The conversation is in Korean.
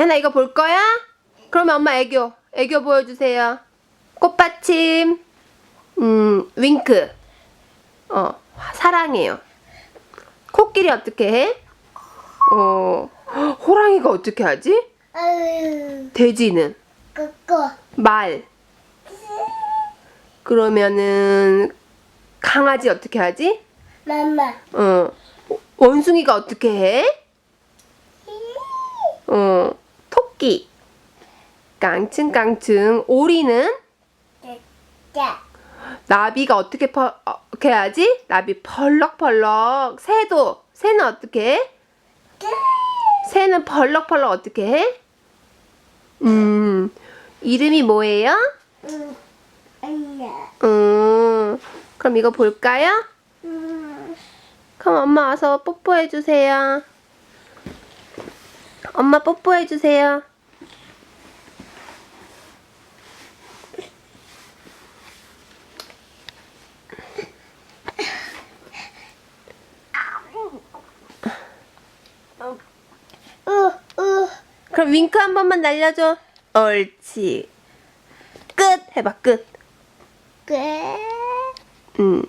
해나 이거 볼 거야? 그러면 엄마 애교 애교 보여주세요. 꽃받침, 음 윙크, 어 사랑해요. 코끼리 어떻게 해? 어 호랑이가 어떻게 하지? 아유, 돼지는 그거. 말. 그러면은 강아지 어떻게 하지? 마마. 어 원숭이가 어떻게 해? 어 토끼. 깡충깡충. 오리는 자. 나비가 어떻게 펄 어떻게 해야지? 나비 펄럭펄럭. 새도 새는 어떻게 해? 새는 벌럭벌럭 어떻게 해? 음 이름이 뭐예요? 응. 아니야. 음 그럼 이거 볼까요? 음. 그럼 엄마 와서 뽀뽀해 주세요. 엄마 뽀뽀해 주세요. 우, 우. 그럼 윙크 한 번만 날려줘. 옳지. 끝 해봐 끝. 꽤. 음